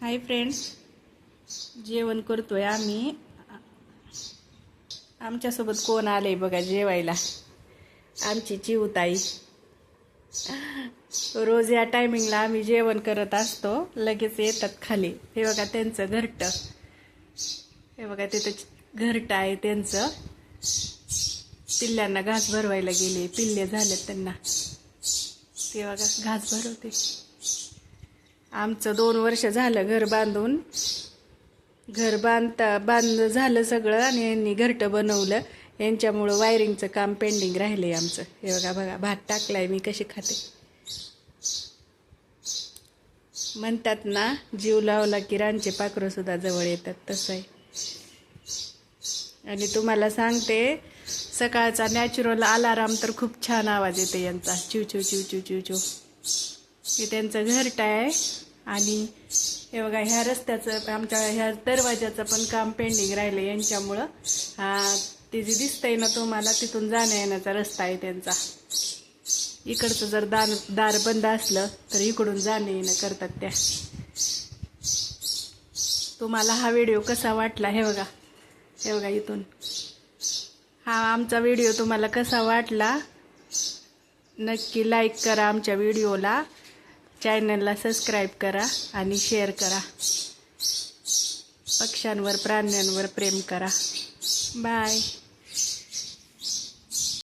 Hi friends जेवण करतोय आम्ही. आमच्यासोबत कोण आलंय बघा जेवायला? आमची चिवताई रोज या टायमिंगला आम्ही जेवण करत असतो. लगेच येतात खाली. हे बघा त्यांचं घरट. हे बघा तिथं घरट आहे त्यांचं. पिल्ल्यांना घास भरवायला गेले. पिल्ले झालेत त्यांना. ते बघा घास भरवते. आमचं दोन वर्ष झालं घर बांधून. घर बांधता बांध झालं सगळं आणि यांनी घरटं बनवलं. यांच्यामुळं वायरिंगचं काम पेंडिंग राहिलं आहे आमचं. हे बघा बघा भात टाकलाय मी कशी खाते. म्हणतात ना जीव लावला की रानचे पाखरंसुद्धा जवळ येतात तसं आहे. आणि तुम्हाला सांगते सकाळचा नॅचरल अलाराम तर खूप छान आवाज येते यांचा. चिव चिव चिव चिव चिव चिव. हे त्यांचं घरट आहे. आणि हे बघा ह्या रस्त्याचं आमच्या ह्या दरवाज्याचं पण काम पेंडिंग राहिलं यांच्यामुळं. हा ते जे दिसतंय ना तुम्हाला तिथून जाण्या येण्याचा रस्ता आहे त्यांचा. इकडचं जर दार दार बंद असलं तर इकडून जाणं येणं करतात त्या. तुम्हाला हा व्हिडिओ कसा वाटला हे बघा. हे बघा इथून. हा आमचा व्हिडिओ तुम्हाला कसा वाटला नक्की लाईक करा आमच्या व्हिडिओला चॅनलला सबस्क्राईब करा आणि शेअर करा. पक्ष्यांवर प्राण्यांवर प्रेम करा. बाय